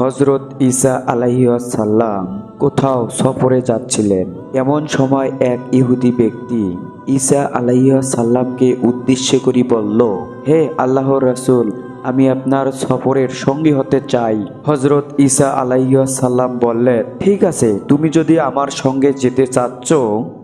হজরত ইসা আলাইসাল্লাম কোথাও সফরে যাচ্ছিলেন। এমন সময় এক ইহুদি ব্যক্তি ঈসা আলাইসাল্লামকে উদ্দেশ্য করি বলল, হে আল্লাহ রাসূল আমি আপনার সফরের সঙ্গী হতে চাই। হজরত ঈসা আলাইসাল্লাম বললেন, ঠিক আছে, তুমি যদি আমার সঙ্গে যেতে চাচ্ছ,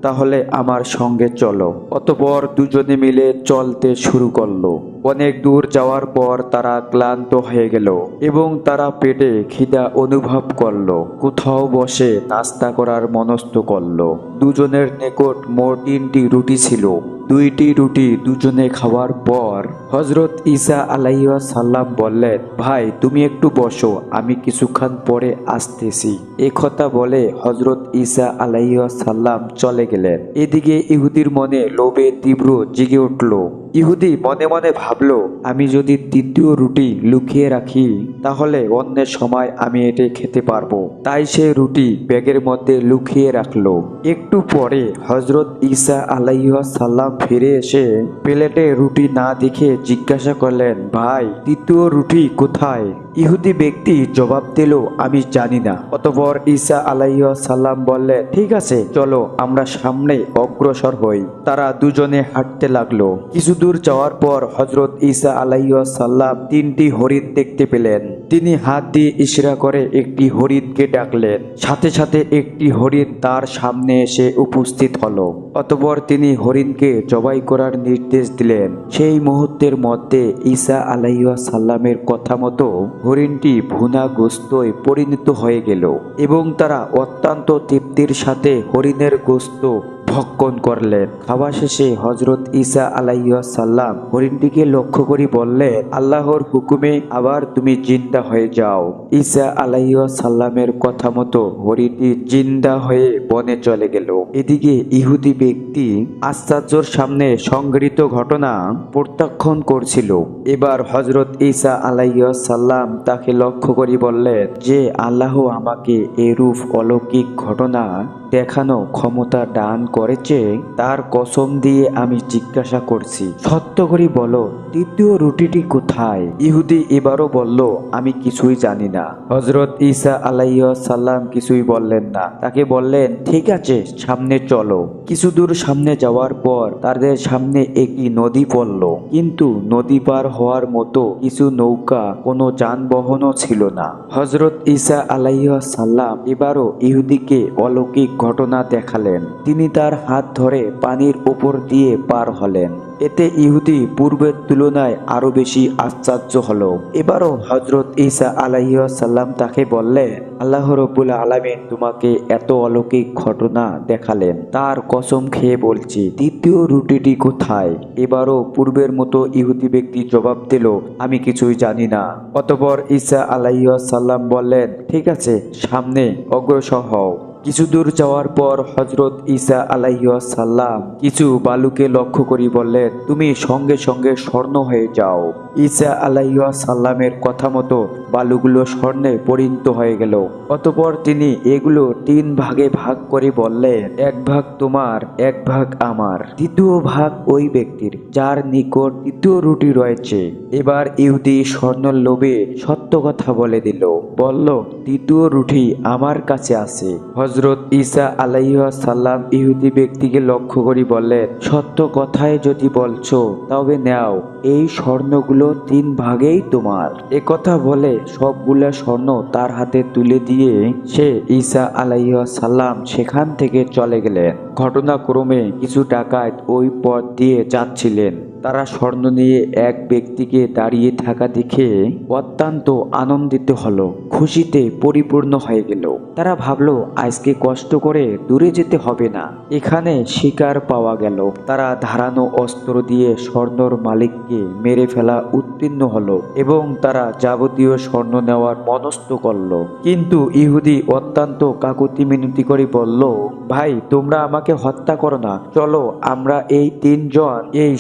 তাহলে আমার সঙ্গে চলো। অতপর দুজনে মিলে চলতে শুরু করল। অনেক দূর যাওয়ার পর তারা ক্লান্ত হয়ে গেল এবং তারা পেটে খিদা অনুভব করল। কোথাও বসে নাস্তা করার মনস্থ করল। দুজনের নিকট মোট তিনটি রুটি ছিল। দুইটি রুটি দুজনে খাওয়ার পর হজরত ইসা আলাইয়া সাল্লাম বললেন, ভাই, তুমি একটু বসো, আমি কিছুক্ষণ পরে আসতেছি। এ কথা বলে হজরত ইসা আলাইয়া সাল্লাম চলে গেলেন। এদিকে ইহুদির মনে লোভে তীব্র জেগে উঠল। ইহুদি মনে মনে ভাবলো, আমি যদি তৃতীয় রুটি লুকিয়ে রাখি, তাহলে অন্যের সময় আমি এটি খেতে পারব। তাই সে রুটি ব্যাগের মধ্যে লুকিয়ে রাখল। একটু পরে হজরত ঈসা আলাইহা সাল্লাম ফিরে এসে প্লেটে রুটি না দেখে জিজ্ঞাসা করলেন, ভাই তৃতীয় রুটি কোথায়? ইহুদি ব্যক্তি জবাব দিল, আমি জানি না। অতপর ঈসা আলাইহা সাল্লাম বললেন, ঠিক আছে, চলো, আমরা সামনে অগ্রসর হই। তারা দুজনে হাঁটতে লাগল। কিছু দূর যাওয়ার পর হজরত ঈসা আলাইহা সাল্লাম তিনটি হরিণ দেখতে পেলেন। তিনি হাত দিয়ে ইশরা করে একটি হরিণকে ডাকলেন। সাথে সাথে একটি হরিণ তার সামনে এসে উপস্থিত হলো। অতপর তিনি হরিণকে জবাই করার নির্দেশ দিলেন। সেই মুহূর্তের মধ্যে ঈসা আলাইহা সাল্লামের কথা মতো হরিণটি ভুনা গোস্তয় পরিণত হয়ে গেল এবং তারা অত্যন্ত তৃপ্তির সাথে হরিণের গোস্ত ভক্ষণ করলেন। খাওয়া শেষে হজরত ঈসা আলাইসাল্লাম হরিণটিকে লক্ষ্য করে বললেন, আল্লাহর হুকুমে আবার তুমি জিন্দা হয়ে যাও। ঈসা আলাইসাল্লামের কথা মতো হরিণটি জিন্দা হয়ে বনে চলে গেল। এদিকে ইহুদি ব্যক্তি আশ্চর্যর সামনে সংগৃহীত ঘটনা প্রত্যাখ্যান করছিল। এবার হজরত ঈসা আলাইসাল্লাম তাকে লক্ষ্য করে বললেন যে, আল্লাহ আমাকে এরূপ অলৌকিক ঘটনা দেখানো ক্ষমতা দান করেছে, তার কসম দিয়ে আমি জিজ্ঞাসা করছি, সত্য করি বলো, তৃতীয় রুটিটি কোথায়? ইহুদি এবারও বলল, আমি কিছুই জানি না। হজরত ঈসা আলাইহ সাল্লাম কিছুই বললেন না। তাকে বললেন, ঠিক আছে, সামনে চলো। কিছু দূর সামনে যাওয়ার পর তাদের সামনে একটি নদী পড়ল। কিন্তু নদী পার হওয়ার মতো কিছু নৌকা, কোনো যানবাহনও ছিল না। হজরত ইসা আলাই সাল্লাম এবারও ইহুদিকে অলৌকিক ঘটনা দেখালেন। তিনি তার হাত ধরে পানির উপর দিয়ে পার হলেন। এতে ইহুদি পূর্বের তুলনায় আরও বেশি আশ্চর্য হল। এবারও হজরত ঈসা আলাইসাল্লাম তাকে বললেন আল্লাহ রবুল আলমিন তোমাকে এত অলৌকিক ঘটনা দেখালেন। তার কসম খেয়ে বলছি, দ্বিতীয় রুটিটি কোথায়? এবারও পূর্বের মতো ইহুদি ব্যক্তি জবাব দিল, আমি কিছুই জানি না। অতপর ঈসা আলাইসাল্লাম বললেন, ঠিক আছে, সামনে অগ্রসর হও। কিছু দূর যাওয়ার পর হজরত ঈসা আলাইসাল্লাম কিছু বালুকে লক্ষ্য করি বললেন, তুমি সঙ্গে সঙ্গে স্বর্ণ হয়ে যাও। ঈসা আলাইসাল্লামের কথা মতো বালুগুলো স্বর্ণে পরিণত হয়ে গেল। অতপর তিনি এগুলো তিন ভাগে ভাগ করে বললেন, এক ভাগ তোমার, এক ভাগ আমার। দ্বিতীয় ভাগ ওই ব্যক্তির, যার নিকট তৃতীয় রুটি রয়েছে। এবার ইহুদি স্বর্ণ লোভে সত্য কথা বলে দিল, বলল তৃতীয় রুটি আমার কাছে আছে। হজরত ঈসা আলাইহা সাল্লাম ইহুদি ব্যক্তিকে লক্ষ্য করি বললেন, সত্য কথায় যদি বলছো, তবে নাও, এই স্বর্ণগুলো তিন ভাগেই তোমার। এ কথা বলে সবগুলা স্বর্ণ তার হাতে তুলে দিয়ে সে ঈসা সাল্লাম সেখান থেকে চলে গেলেন। ঘটনাক্রমে কিছু টাকায় ওই পথ দিয়ে যাচ্ছিলেন। তারা স্বর্ণ নিয়ে এক ব্যক্তিকে দাঁড়িয়ে থাকা দেখে অত্যন্ত আনন্দিত হলো, খুশিতে পরিপূর্ণ হয়ে গেল। তারা ভাবলো, আজকে কষ্ট করে দূরে যেতে হবে না। এখানে শিকার পাওয়া গেল। তারা ধারানো অস্ত্র দিয়ে স্বর্ণর মালিককে মেরে ফেলা উত্তীর্ণ হলো এবং তারা যাবতীয় স্বর্ণ নেওয়ার মনস্থ করল। কিন্তু ইহুদি অত্যন্ত কাকুতি মিনতি করে বলল, ভাই, তোমরা আমাকে হত্যা করো না। চলো, আমরা এই তিনজন এই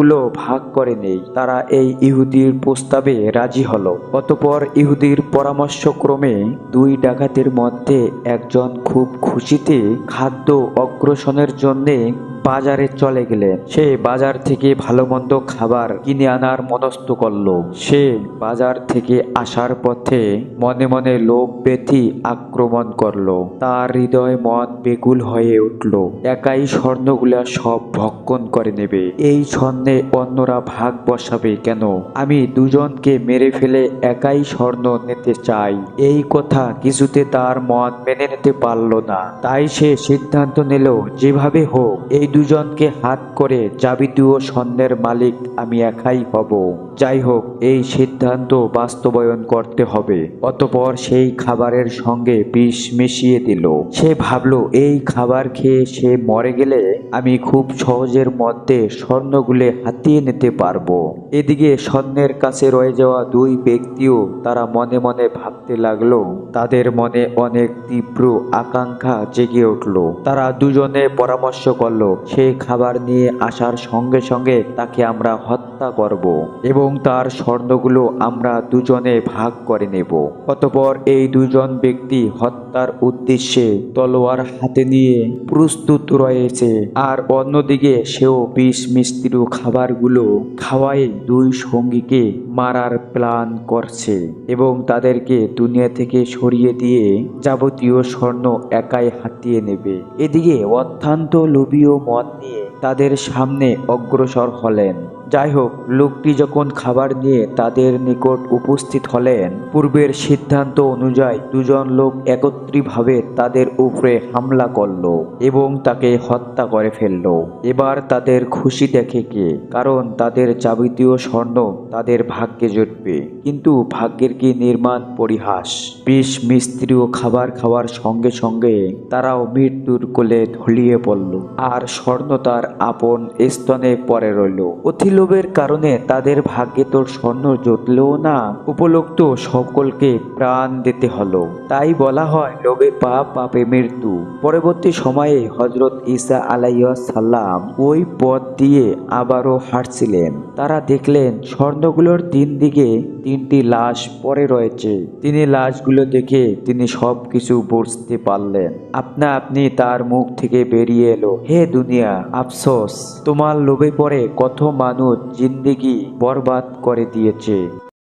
স্বর্ণগুলো ভাগ করে নেই। তারা এই ইহুদির প্রস্তাবে রাজি হলো। অতপর ইহুদির পরামর্শক্রমে দুই ডাকাতের মধ্যে একজন খুব খুশিতে খাদ্য অগ্রসনের জন্যে বাজারে চলে গেলেন সে বাজার থেকে ভালো মন্দ খাবার কিনে আনার মনস্থ করল। সে বাজার থেকে আসার পথে মনে মনে লোভ ব্যথি আক্রমণ করল। তার হৃদয় মন বেকুল হয়ে উঠল। একাই স্বর্ণগুলা সব ভক্ষণ করে নেবে। এই স্বর্ণে অন্যরা ভাগ বসাবে কেন? আমি দুজনকে মেরে ফেলে একাই স্বর্ণ নিতে চাই। এই কথা কিছুতে তার মন মেনে নিতে পারল না। তাই সে সিদ্ধান্ত নিল, যেভাবে হোক, এই দুজনকে হাত করে যাবিতীয় স্বর্ণের মালিক আমি একাই হব। যাই হোক এই সিদ্ধান্ত বাস্তবায়ন করতে হবে। অতপর সেই খাবারের সঙ্গে বিষ মিশিয়ে দিল। সে ভাবলো, এই খাবার খেয়ে সে মরে গেলে আমি খুব সহজের মধ্যে স্বর্ণগুলো হাতিয়ে নিতে পারব। এদিকে স্বর্ণের কাছে রয়ে যাওয়া দুই ব্যক্তিও তারা মনে মনে ভাবতে লাগল, তাদের মনে অনেক তীব্র আকাঙ্ক্ষা জেগে উঠল। তারা দুজনে পরামর্শ করল সেই খাবার নিয়ে আসার সঙ্গে সঙ্গে তাকে আমরা হত্যা করব এবং তার স্বর্ণগুলো আমরা দুজনে ভাগ করে নেব। অতপর এই দুজন ব্যক্তি হত্যার উদ্দেশ্যে তলোয়ার হাতে নিয়ে প্রস্তুত রয়েছে। আর অন্যদিকে সেও বিষ মিস্ত্রি খাবারগুলো খাওয়াই দুই সঙ্গীকে মারার প্ল্যান করছে এবং তাদেরকে দুনিয়া থেকে সরিয়ে দিয়ে যাবতীয় স্বর্ণ একাই হাতিয়ে নেবে। এদিকে অত্যন্ত লোভীয় মত নিয়ে তাদের সামনে অগ্রসর হলেন। যাই হোক লোকটি যখন খাবার নিয়ে তাদের নিকট উপস্থিত হলেন, পূর্বের সিদ্ধান্ত অনুযায়ী দুজন লোক একত্রিতভাবে তাদের উপরে হামলা করল এবং তাকে হত্যা করে ফেলল। এবার তাদের খুশি দেখে কে? কারণ তাদের যাবতীয় স্বর্ণ তাদের ভাগ্যে জুটবে। কিন্তু ভাগ্যের কি নির্মাণ পরিহাস? বিষ মিস্ত্রি ও খাবার খাওয়ার সঙ্গে সঙ্গে তারাও মৃত্যুর কোলে ঢলিয়ে পড়ল। আর স্বর্ণ তার আপন স্তনে পড়ে রইল। অতি লোভের কারণে তাদের ভাগ্যে তোর স্বর্ণ জুটলেও না। উপলুক্ত সকলকে প্রাণ দিতে হলো। তাই বলা হয়, লোভে পাপ, পাপে মৃত্যু। পরবর্তী সময়ে হজরত ঈসা আলাইয়া সাল্লাম ওই পথ দিয়ে আবারও হাঁটছিলেন। তারা দেখলেন, স্বর্ণগুলোর তিন দিকে তিনটি লাশ পরে রয়েছে। তিনি লাশগুলো দেখে তিনি সব কিছু বুঝতে পারলেন। আপনা আপনি তার মুখ থেকে বেরিয়ে এলো, হে দুনিয়া, আফসোস, তোমার লোভে পড়ে কত মানুষ জিন্দেগি বরবাদ করে দিয়েছে।